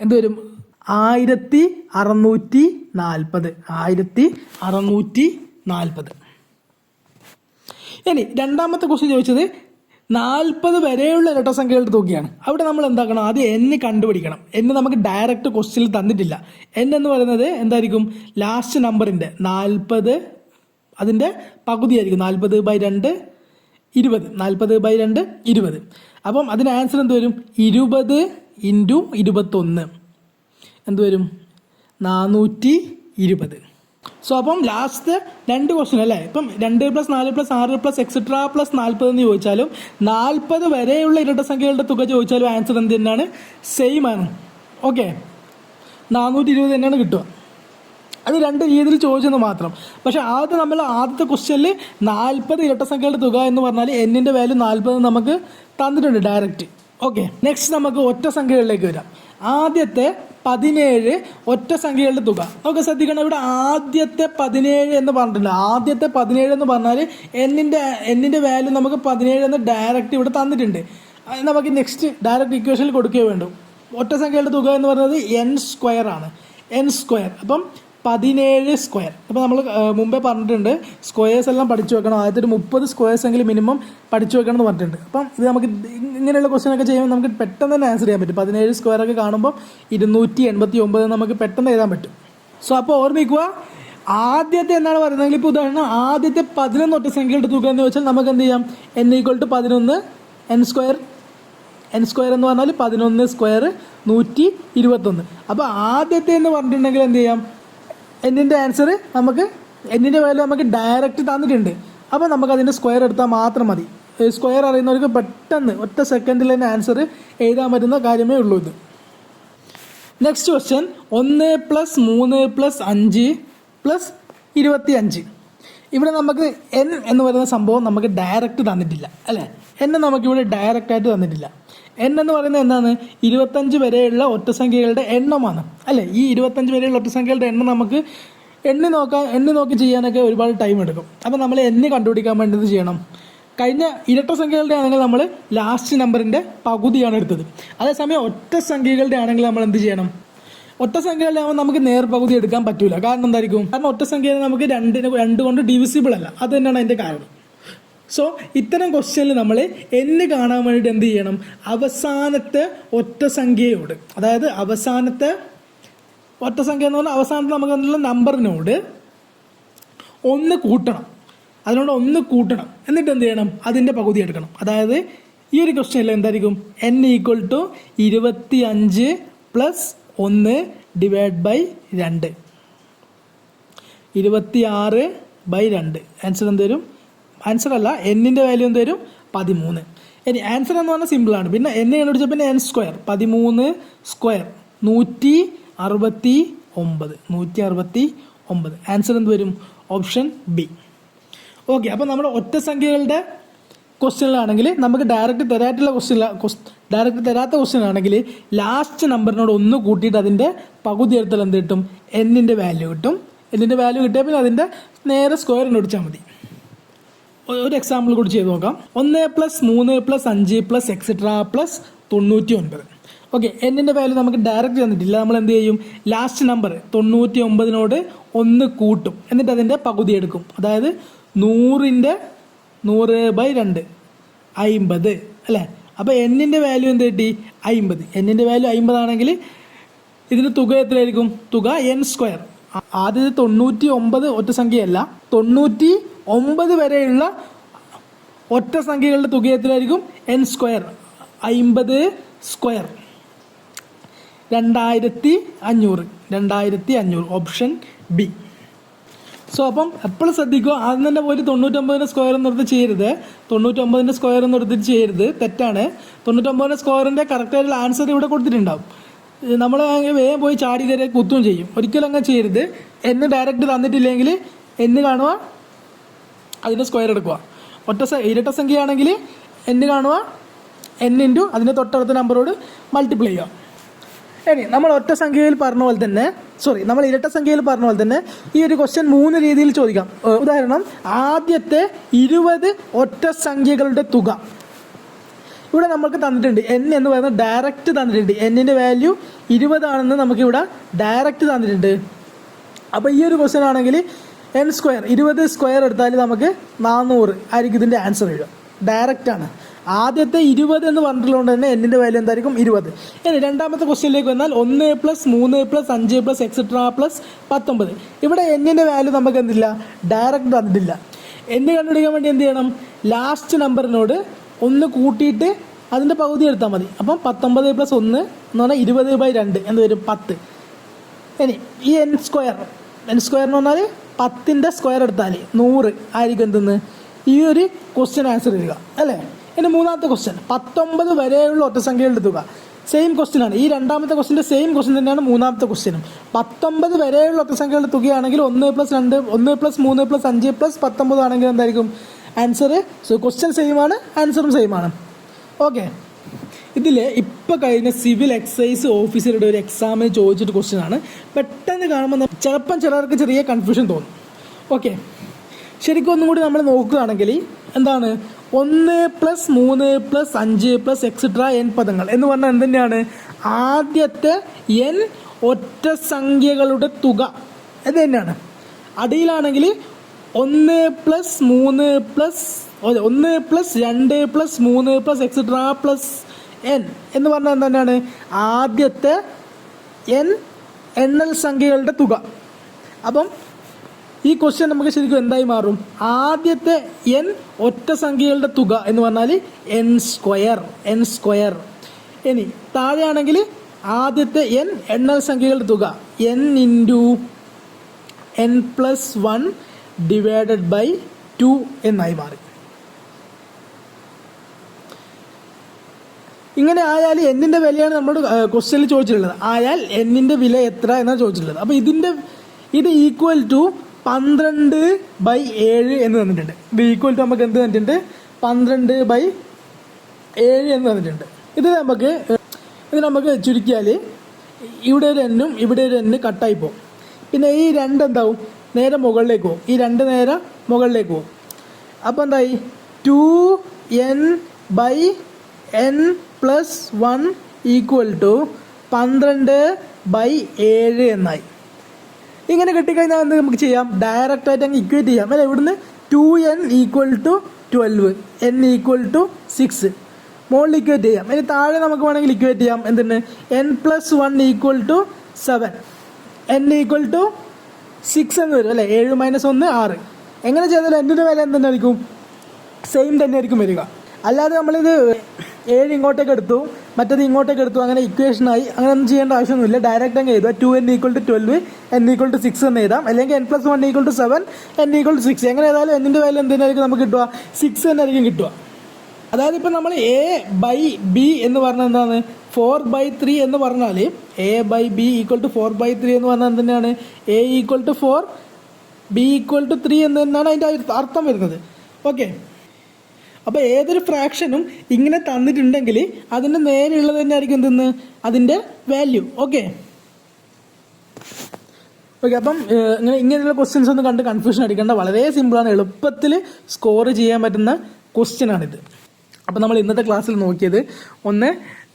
എന്ത് വരും? ആയിരത്തി അറുന്നൂറ്റി നാൽപ്പത്. ആയിരത്തി അറുന്നൂറ്റി നാൽപ്പത്. ഇനി രണ്ടാമത്തെ ക്വസ്റ്റ്യൻ ചോദിച്ചത് നാൽപ്പത് വരെയുള്ള ഇരട്ട സംഖ്യകളുടെ തുകയാണ്. അവിടെ നമ്മൾ എന്താക്കണം? ആദ്യം എന്നെ കണ്ടുപിടിക്കണം. എന്ന് നമുക്ക് ഡയറക്റ്റ് ക്വസ്റ്റ്യനിൽ തന്നിട്ടില്ല. എന്ന് പറയുന്നത് എന്തായിരിക്കും? ലാസ്റ്റ് നമ്പറിന്റെ നാൽപ്പത് അതിന്റെ പകുതിയായിരിക്കും. നാൽപ്പത് ബൈ രണ്ട് ഇരുപത്. നാൽപ്പത് ബൈ രണ്ട് ഇരുപത്. അപ്പം അതിന് ആൻസർ എന്ത് വരും? ഇരുപത് ഇന്റു ഇരുപത്തൊന്ന്. എന്ത് വരും? നാനൂറ്റി ഇരുപത്. സോ അപ്പം ലാസ്റ്റ് രണ്ട് ക്വസ്റ്റ്യൻ അല്ലേ? ഇപ്പം രണ്ട് പ്ലസ് നാല് പ്ലസ് ആറ് പ്ലസ് എക്സെട്ര പ്ലസ് നാൽപ്പത് എന്ന് ചോദിച്ചാലും നാൽപ്പത് വരെയുള്ള ഇരട്ട സംഖ്യകളുടെ തുക ചോദിച്ചാലും ആൻസർ എന്ത് തന്നെയാണ്? സെയിം ആണ്. ഓക്കെ നാനൂറ്റി ഇരുപത് തന്നെയാണ് കിട്ടുക. അത് രണ്ട് രീതിയിൽ ചോദിച്ചെന്ന് മാത്രം. പക്ഷെ ആദ്യം നമ്മൾ ആദ്യത്തെ ക്വസ്റ്റ്യനിൽ നാൽപ്പത് ഇരട്ട സംഖ്യകളുടെ തുക എന്ന് പറഞ്ഞാൽ എന്നിന്റെ വാല്യൂ നാൽപ്പത് നമുക്ക് തന്നിട്ടുണ്ട് ഡയറക്റ്റ് ഓക്കെ നെക്സ്റ്റ് നമുക്ക് ഒറ്റ സംഖ്യകളിലേക്ക് വരാം. ആദ്യത്തെ പതിനേഴ് ഒറ്റ സംഖ്യകളുടെ തുക. നമുക്ക് ശ്രദ്ധിക്കണം ഇവിടെ ആദ്യത്തെ പതിനേഴ് എന്ന് പറഞ്ഞിട്ടുണ്ട് ആദ്യത്തെ പതിനേഴ് എന്ന് പറഞ്ഞാൽ എന്നിന്റെ എന്നിന്റെ വാല്യൂ നമുക്ക് പതിനേഴ് എന്ന് ഡയറക്റ്റ് ഇവിടെ തന്നിട്ടുണ്ട്. നമുക്ക് നെക്സ്റ്റ് ഡയറക്റ്റ് ഇക്വേഷനിൽ കൊടുക്കുകയോ വേണ്ടു. ഒറ്റ സംഖ്യകളുടെ തുക എന്ന് പറയുന്നത് എൻ സ്ക്വയർ ആണ്. എൻ സ്ക്വയർ അപ്പം പതിനേഴ് സ്ക്വയർ അപ്പോൾ നമ്മൾ മുമ്പേ പറഞ്ഞിട്ടുണ്ട് സ്ക്വയേഴ്സ് എല്ലാം പഠിച്ചു വെക്കണം. ആദ്യത്തെ ഒരു മുപ്പത് സ്ക്വയേഴ്സ് എങ്കിലും മിനിമം പഠിച്ചു വെക്കണം എന്ന് പറഞ്ഞിട്ടുണ്ട്. അപ്പം ഇത് നമുക്ക് ഇങ്ങനെയുള്ള ക്വസ്റ്റ്യൻ ഒക്കെ ചെയ്യുമ്പോൾ നമുക്ക് പെട്ടെന്ന് തന്നെ ആൻസർ ചെയ്യാൻ പറ്റും. പതിനേഴ് സ്ക്വയർ ഒക്കെ കാണുമ്പോൾ ഇരുന്നൂറ്റി എൺപത്തി ഒമ്പത് നമുക്ക് പെട്ടെന്ന് എഴുതാൻ പറ്റും. സോ അപ്പോൾ ഓർമ്മിക്കുക ആദ്യത്തെ എന്നാണ് പറയുന്നതെങ്കിൽ ഇപ്പോൾ ഉദാഹരണം ആദ്യത്തെ പതിനൊന്ന് ഒറ്റ സംഖ്യകളുടെ തുക എന്ന് വെച്ചാൽ നമുക്ക് എന്ത് ചെയ്യാം? എൻ ഈക്വൽ ടു പതിനൊന്ന് എൻ സ്ക്വയർ എൻ സ്ക്വയർ എന്ന് പറഞ്ഞാൽ പതിനൊന്ന് സ്ക്വയർ നൂറ്റി ഇരുപത്തൊന്ന്. അപ്പോൾ ആദ്യത്തെ എന്ന് പറഞ്ഞിട്ടുണ്ടെങ്കിൽ എന്ത് ചെയ്യാം? എന്നിന്റെ ആൻസർ നമുക്ക് എന്നിന്റെ വാല്യൂ നമുക്ക് ഡയറക്റ്റ് തന്നിട്ടുണ്ട്. അപ്പോൾ നമുക്ക് അതിന്റെ സ്ക്വയർ എടുത്താൽ മാത്രം മതി. സ്ക്വയർ അറിയുന്നവർക്ക് പെട്ടെന്ന് ഒറ്റ സെക്കൻഡിൽ തന്നെ ആൻസർ എഴുതാൻ പറ്റുന്ന കാര്യമേ ഉള്ളൂ ഇത്. നെക്സ്റ്റ് ക്വസ്റ്റ്യൻ ഒന്ന് പ്ലസ് മൂന്ന് പ്ലസ് അഞ്ച് പ്ലസ് ഇരുപത്തി അഞ്ച് ഇവിടെ നമുക്ക് എൻ എന്ന് പറയുന്ന സംഭവം നമുക്ക് ഡയറക്റ്റ് തന്നിട്ടില്ല അല്ലേ? എൻ നമുക്കിവിടെ ഡയറക്റ്റായിട്ട് തന്നിട്ടില്ല. എൻ എന്ന് പറയുന്നത് എന്താണ്? ഇരുപത്തഞ്ച് വരെയുള്ള ഒറ്റസംഖ്യകളുടെ എണ്ണമാണ്. അല്ലേ? ഈ ഇരുപത്തഞ്ച് വരെയുള്ള ഒറ്റസംഖ്യകളുടെ എണ്ണം നമുക്ക് എണ്ണി നോക്കാൻ എണ്ണി നോക്കി ചെയ്യാനൊക്കെ ഒരുപാട് ടൈം എടുക്കും. അപ്പോൾ നമ്മൾ എണ്ണി കണ്ടുപിടിക്കാൻ വേണ്ടി ചെയ്യണം? കഴിഞ്ഞ ഇരട്ട സംഖ്യകളുടെ ആണെങ്കിൽ നമ്മൾ ലാസ്റ്റ് നമ്പറിന്റെ പകുതിയാണ് എടുത്തത്. അതേസമയം ഒറ്റ സംഖ്യകളുടെ ആണെങ്കിൽ നമ്മൾ എന്ത് ചെയ്യണം? ഒറ്റ സംഖ്യകളുടെ ആകുമ്പോൾ നമുക്ക് നേർ പകുതി എടുക്കാൻ പറ്റില്ല കാരണം എന്തായിരിക്കും? കാരണം ഒറ്റ സംഖ്യ നമുക്ക് രണ്ടിന് രണ്ട് കൊണ്ട് ഡിവിസിബിൾ അല്ല. അത് തന്നെയാണ് അതിന്റെ കാരണം. സോ ഇത്തരം ക്വസ്റ്റ്യനിൽ നമ്മൾ എന്ന് കാണാൻ വേണ്ടിയിട്ട് എന്ത് ചെയ്യണം? അവസാനത്തെ ഒറ്റ സംഖ്യയോട് അതായത് അവസാനത്തെ ഒറ്റ സംഖ്യ എന്ന് പറഞ്ഞാൽ അവസാനത്തെ നമുക്ക് എന്നുള്ള നമ്പറിനോട് ഒന്ന് കൂട്ടണം. അതിനോട് ഒന്ന് കൂട്ടണം. എന്നിട്ട് എന്ത് ചെയ്യണം? അതിന്റെ പകുതി എടുക്കണം. അതായത് ഈ ഒരു ക്വസ്റ്റ്യനിൽ എന്തായിരിക്കും? എൻ ഈക്വൽ ടു ഇരുപത്തി അഞ്ച് പ്ലസ് ഒന്ന് ഡിവൈഡ് ബൈ രണ്ട്. ഇരുപത്തി ആറ് ബൈ രണ്ട്. ആൻസർ എന്ത് വരും? ആൻസർ അല്ല എന്നിന്റെ വാല്യൂ എന്ത് വരും? പതിമൂന്ന്. ഇനി ആൻസർ എന്ന് പറഞ്ഞാൽ സിമ്പിളാണ് പിന്നെ എന്നെ കണ്ടുപിടിച്ച പിന്നെ എൻ സ്ക്വയർ പതിമൂന്ന് സ്ക്വയർ നൂറ്റി അറുപത്തി ഒമ്പത് നൂറ്റി അറുപത്തി ഒമ്പത് ആൻസർ എന്ത് വരും? ഓപ്ഷൻ ബി ഓക്കെ അപ്പോൾ നമ്മുടെ ഒറ്റ സംഖ്യകളുടെ ക്വസ്റ്റ്യനിലാണെങ്കിൽ നമുക്ക് ഡയറക്റ്റ് തരാറ്റുള്ള ക്വസ്റ്റ്യൻ ഡയറക്റ്റ് തരാത്ത ക്വസ്റ്റ്യൻ ആണെങ്കിൽ ലാസ്റ്റ് നമ്പറിനോട് ഒന്ന് കൂട്ടിയിട്ട് അതിന്റെ പകുതി എടുത്താൽ എന്ത് കിട്ടും? എന്നിന്റെ വാല്യൂ കിട്ടും. എന്നിന്റെ വാല്യൂ കിട്ടിയാൽ പിന്നെ അതിന്റെ നേരെ സ്ക്വയറിനോടിച്ചാൽ മതി. ഒരു എക്സാമ്പിൾ കൂടി ചെയ്ത് നോക്കാം. ഒന്ന് പ്ലസ് മൂന്ന് പ്ലസ് അഞ്ച് പ്ലസ് എക്സെട്ര പ്ലസ് തൊണ്ണൂറ്റി ഒൻപത് ഓക്കെ എന്നിന്റെ വാല്യൂ നമുക്ക് ഡയറക്റ്റ് തന്നിട്ടില്ല. നമ്മൾ എന്ത് ചെയ്യും? ലാസ്റ്റ് നമ്പർ തൊണ്ണൂറ്റി ഒമ്പതിനോട് ഒന്ന് കൂട്ടും. എന്നിട്ട് അതിന്റെ പകുതി എടുക്കും. അതായത് നൂറിന്റെ നൂറ് ബൈ രണ്ട്. അയിമ്പത്. അല്ലേ? അപ്പോൾ എന്നിന്റെ വാല്യൂ എന്ത് കിട്ടി? അയിമ്പത്. എന്നിന്റെ വാല്യൂ അയിമ്പതാണെങ്കിൽ ഇതിന് തുക എത്രയായിരിക്കും? തുക എൻ സ്ക്വയർ ആദ്യത്തെ തൊണ്ണൂറ്റി ഒമ്പത് ഒറ്റ സംഖ്യയല്ല തൊണ്ണൂറ്റി ഒമ്പത് വരെയുള്ള ഒറ്റ സംഖ്യകളുടെ തുക എത്രയായിരിക്കും എൻ സ്ക്വയർ അയിമ്പത് സ്ക്വയർ രണ്ടായിരത്തി അഞ്ഞൂറ്. രണ്ടായിരത്തി അഞ്ഞൂറ്. ഓപ്ഷൻ ബി സോ അപ്പം എപ്പോഴും ശ്രദ്ധിക്കുക ആദ്യം തന്നെ പോയിട്ട് തൊണ്ണൂറ്റൊമ്പതിന്റെ സ്ക്വയർ എന്ന് എടുത്ത് ചെയ്യരുത്. തൊണ്ണൂറ്റൊമ്പതിന്റെ സ്ക്വയർ എന്ന് എടുത്തിട്ട് ചെയ്യരുത്. തെറ്റാണ്. തൊണ്ണൂറ്റൊമ്പതിന്റെ സ്ക്വയറിന്റെ കറക്റ്റായിട്ടുള്ള ആൻസർ ഇവിടെ കൊടുത്തിട്ടുണ്ടാവും. നമ്മൾ വേഗം പോയി ചാടി കയറി കുത്തും ചെയ്യും. ഒരിക്കലും അങ്ങനെ ചെയ്യരുത്. എന്ന് ഡയറക്റ്റ് തന്നിട്ടില്ലെങ്കിൽ എന്ന് കാണുക അതിന്റെ സ്ക്വയർ എടുക്കുക ഒറ്റ ഇരട്ട സംഖ്യയാണെങ്കിൽ എന്ന് കാണുക എൻ ഇന്റു അതിന്റെ തൊട്ടടുത്ത നമ്പറോട് മൾട്ടിപ്ലൈ ചെയ്യുക ഇനി നമ്മൾ ഒറ്റ സംഖ്യയിൽ പറഞ്ഞ പോലെ തന്നെ സോറി നമ്മൾ ഇരട്ട സംഖ്യയിൽ പറഞ്ഞ പോലെ തന്നെ ഈ ഒരു ക്വസ്റ്റ്യൻ മൂന്ന് രീതിയിൽ ചോദിക്കാം. ഉദാഹരണം ആദ്യത്തെ ഇരുപത് ഒറ്റ സംഖ്യകളുടെ തുക. ഇവിടെ നമുക്ക് തന്നിട്ടുണ്ട് എൻ എന്ന് പറയുന്നത് ഡയറക്റ്റ് തന്നിട്ടുണ്ട്. എന്നിന്റെ വാല്യൂ ഇരുപതാണെന്ന് നമുക്കിവിടെ ഡയറക്റ്റ് തന്നിട്ടുണ്ട്. അപ്പോൾ ഈ ഒരു ക്വസ്റ്റ്യൻ ആണെങ്കിൽ എൻ സ്ക്വയർ ഇരുപത് സ്ക്വയർ എടുത്താൽ നമുക്ക് നാനൂറ് ആയിരിക്കും ഇതിന്റെ ആൻസർ വരിക. ഡയറക്റ്റ് ആണ്. ആദ്യത്തെ ഇരുപത് എന്ന് പറഞ്ഞിട്ടുള്ളത് തന്നെ എന്നിന്റെ വാല്യൂ എന്തായിരിക്കും? ഇരുപത്. ഇനി രണ്ടാമത്തെ ക്വസ്റ്റ്യനിലേക്ക് വന്നാൽ ഒന്ന് പ്ലസ് മൂന്ന് പ്ലസ് അഞ്ച് പ്ലസ് എക്സെട്ര പ്ലസ് പത്തൊമ്പത്. ഇവിടെ എന്നിന്റെ വാല്യൂ നമുക്ക് എന്തില്ല? ഡയറക്റ്റ് തന്നിട്ടില്ല. എന്ന് കണ്ടുപിടിക്കാൻ വേണ്ടി എന്ത് ചെയ്യണം? ലാസ്റ്റ് നമ്പറിനോട് ഒന്ന് കൂട്ടിയിട്ട് അതിന്റെ പകുതി എടുത്താൽ മതി. അപ്പം പത്തൊമ്പത് പ്ലസ് ഒന്ന് എന്ന് പറഞ്ഞാൽ ഇരുപത് ബൈ രണ്ട് എന്ത് വരും? പത്ത്. ഇനി ഈ എൻ സ്ക്വയർ എൻ സ്ക്വയർ എന്ന് പറഞ്ഞാൽ പത്തിന്റെ സ്ക്വയർ എടുത്താൽ നൂറ് ആയിരിക്കും എന്തെന്ന്? ഈ ഒരു ക്വസ്റ്റ്യൻ ആൻസർ ചെയ്യുക അല്ലേ? ഇനി മൂന്നാമത്തെ ക്വസ്റ്റ്യൻ പത്തൊമ്പത് വരെയുള്ള ഒറ്റസംഖ്യകൾ എടുത്തുക. സെയിം ക്വസ്റ്റ്യൻ ആണ്. ഈ രണ്ടാമത്തെ ക്വസ്റ്റിന്റെ സെയിം ക്വസ്റ്റ്യൻ തന്നെയാണ് മൂന്നാമത്തെ ക്വസ്റ്റ്യനും പത്തൊമ്പത് വരെയുള്ള ഒറ്റസംഖ്യകളുടെ തുകയാണെങ്കിൽ ഒന്ന് പ്ലസ് രണ്ട് ഒന്ന് പ്ലസ് മൂന്ന് പ്ലസ് അഞ്ച് പ്ലസ് പത്തൊമ്പത് ആണെങ്കിൽ എന്തായിരിക്കും? ആൻസർ സോ ക്വസ്റ്റ്യൻ സെയിം ആണ് ആൻസറും സെയിം ആണ്. ഓക്കെ ഇതിൽ ഇപ്പോൾ കഴിഞ്ഞ സിവിൽ എക്സൈസ് ഓഫീസറുടെ ഒരു എക്സാമിന് ചോദിച്ചിട്ട് ക്വസ്റ്റ്യൻ ആണ്. പെട്ടെന്ന് കാണുമ്പോൾ ചിലപ്പം ചിലർക്ക് ചെറിയ കൺഫ്യൂഷൻ തോന്നും. ഓക്കെ ശരിക്കും ഒന്നും കൂടി നമ്മൾ നോക്കുകയാണെങ്കിൽ എന്താണ്? ഒന്ന് പ്ലസ് മൂന്ന് പ്ലസ് അഞ്ച് പ്ലസ് എക്സെട്ര എൻ പദങ്ങൾ എന്ന് പറഞ്ഞാൽ എന്തുതന്നെയാണ് ആദ്യത്തെ എൻ ഒറ്റ സംഖ്യകളുടെ തുക ഇത് തന്നെയാണ്. അടിയിലാണെങ്കിൽ ഒന്ന് പ്ലസ് മൂന്ന് പ്ലസ് ഒന്ന് പ്ലസ് രണ്ട് പ്ലസ് മൂന്ന് പ്ലസ് എക്സെട്ര പ്ലസ് എൻ എന്ന് പറഞ്ഞാൽ എന്താണ് ആദ്യത്തെ എൻ എണ്ണൽ സംഖ്യകളുടെ തുക. അപ്പം ഈ ക്വസ്റ്റ്യൻ നമുക്ക് ശരിക്കും എന്തായി മാറും? ആദ്യത്തെ എൻ ഒറ്റ സംഖ്യകളുടെ തുക എന്ന് പറഞ്ഞാൽ എൻ സ്ക്വയർ എൻ സ്ക്വയർ ഇനി താഴെയാണെങ്കിൽ ആദ്യത്തെ എൻ എണ്ണൽ സംഖ്യകളുടെ തുക. N into n plus one divided by two എന്നായി മാറി. ഇങ്ങനെ ആയാൽ എന്നിന്റെ വിലയാണ് നമ്മുടെ ക്വസ്റ്റ്യനിൽ ചോദിച്ചിട്ടുള്ളത്. ആയാൽ എന്നിന്റെ വില എത്ര എന്നാണ് ചോദിച്ചിട്ടുള്ളത്. അപ്പോൾ ഇതിന്റെ ഇത് ഈക്വൽ ടു പന്ത്രണ്ട് ബൈ ഏഴ് എന്ന് തന്നിട്ടുണ്ട്. ഇത് ഈക്വൽ ടു നമുക്ക് എന്ത് തന്നിട്ടുണ്ട്? പന്ത്രണ്ട് ബൈ ഏഴ് എന്ന് തന്നിട്ടുണ്ട്. ഇത് നമുക്ക് ഇത് നമുക്ക് ചുരുക്കിയാൽ ഇവിടെ ഒരു എന്നും ഇവിടെ ഒരു എന്ന് കട്ടായി പോകും. പിന്നെ ഈ രണ്ട് എന്താവും? നേരെ മുകളിലേക്ക് പോകും. ഈ രണ്ട് നേരെ മുകളിലേക്ക് പോകും. അപ്പോൾ എന്തായി? Two n by n plus one equal to പന്ത്രണ്ട് ബൈ ഏഴ് എന്നായി. ഇങ്ങനെ കിട്ടിക്കഴിഞ്ഞാൽ എന്ത് നമുക്ക് ചെയ്യാം? ഡയറക്റ്റ് ആയിട്ട് അങ്ങ് ഇക്വേറ്റ് ചെയ്യാം. അല്ലെ? ഇവിടുന്ന് two n equal to twelve n equal to six മുകളിൽ ഇക്വേറ്റ് ചെയ്യാം. ഇനി താഴെ നമുക്ക് വേണമെങ്കിൽ ഇക്വേറ്റ് ചെയ്യാം. എന്തിന്? N plus one equal to seven n equal to six എന്ന് വരും. അല്ലേ? ഏഴ് മൈനസ് ഒന്ന് ആറ്. എങ്ങനെ ചെയ്താലും എന്റെ വില എന്ത് സെയിം തന്നെ ആയിരിക്കും വരിക. അല്ലാതെ നമ്മളിത് ഏഴ് ഇങ്ങോട്ടേക്ക് എടുത്തു മറ്റേത് ഇങ്ങോട്ടേക്ക് എടുത്തു. അങ്ങനെ ഇക്വേഷനായി അങ്ങനെ ഒന്നും ചെയ്യേണ്ട ആവശ്യമൊന്നുമില്ല. ഡയറക്റ്റ് അങ്ങ് എഴുതുക. Two n equal to twelve n equal to six എന്ന് എഴുതാം. അല്ലെങ്കിൽ n plus one equal to seven n equal to six എങ്ങനെ ഏതായാലും എന്നിന്റെ വാല്യൂ എന്തിനായിരിക്കും നമുക്ക് കിട്ടുക? സിക്സ് തന്നെയായിരിക്കും കിട്ടുക. അതായത് ഇപ്പം നമ്മൾ എ ബൈ ബി എന്ന് പറഞ്ഞാൽ എന്താണ്? ഫോർ ബൈ ത്രീ എന്ന് പറഞ്ഞാൽ a by b equal to four by three എന്ന് പറഞ്ഞാൽ എന്തിനാണ്? A equal to four b equal to three എന്ന് തന്നെയാണ് അതിന്റെ അർത്ഥം വരുന്നത്. ഓക്കെ അപ്പോൾ ഏതൊരു ഫ്രാക്ഷനും ഇങ്ങനെ തന്നിട്ടുണ്ടെങ്കിൽ അതിന്റെ നേരെയുള്ളത് തന്നെ ആയിരിക്കും എന്തെന്ന്? അതിന്റെ വാല്യൂ ഓക്കെ ഓക്കെ അപ്പം ഇങ്ങനെ ഇങ്ങനെയുള്ള ക്വസ്റ്റ്യൻസ് ഒന്നും കണ്ട് കൺഫ്യൂഷൻ അടിക്കേണ്ട വളരെ സിമ്പിളാണ് എളുപ്പത്തിൽ സ്കോർ ചെയ്യാൻ പറ്റുന്ന ക്വസ്റ്റ്യൻ ആണിത്. അപ്പം നമ്മൾ ഇന്നത്തെ ക്ലാസ്സിൽ നോക്കിയത് ഒന്ന്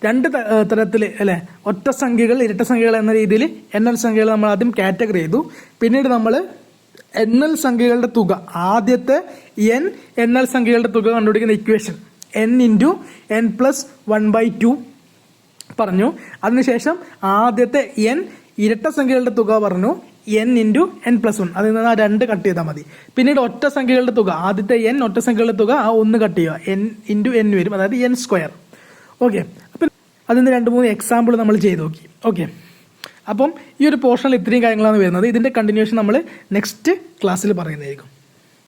രണ്ട് തരത്തിൽ അല്ലേ? ഒറ്റ സംഖ്യകൾ ഇരട്ട സംഖ്യകൾ എന്ന രീതിയിൽ എണ്ണൽ സംഖ്യകൾ നമ്മൾ ആദ്യം കാറ്റഗറി ചെയ്തു. പിന്നീട് നമ്മൾ എണ്ണൽ സംഖ്യകളുടെ തുക. ആദ്യത്തെ എൻ എണ്ണൽ സംഖ്യകളുടെ തുക കണ്ടുപിടിക്കുന്ന equation n into n plus one by two പറഞ്ഞു. അതിനുശേഷം ആദ്യത്തെ എൻ ഇരട്ട സംഖ്യകളുടെ തുക പറഞ്ഞു. N into n plus one അതിൽ നിന്ന് ആ രണ്ട് കട്ട് ചെയ്താൽ മതി. പിന്നീട് ഒറ്റ സംഖ്യകളുടെ തുക. ആദ്യത്തെ എൻ ഒറ്റ സംഖ്യകളുടെ തുക ആ ഒന്ന് കട്ട് ചെയ്യുക. എൻ ഇന്റു എൻ വരും. അതായത് എൻ സ്ക്വയർ ഓക്കെ അപ്പം അതിൽ നിന്ന് രണ്ട് മൂന്ന് എക്സാമ്പിൾ നമ്മൾ ചെയ്ത് നോക്കി. ഓക്കെ അപ്പം ഈ ഒരു പോർഷനിൽ ഇത്രയും കാര്യങ്ങളാണ് വരുന്നത്. ഇതിന്റെ കണ്ടിന്യൂഷൻ നമ്മൾ നെക്സ്റ്റ് ക്ലാസ്സിൽ പറയുന്നതായിരിക്കും.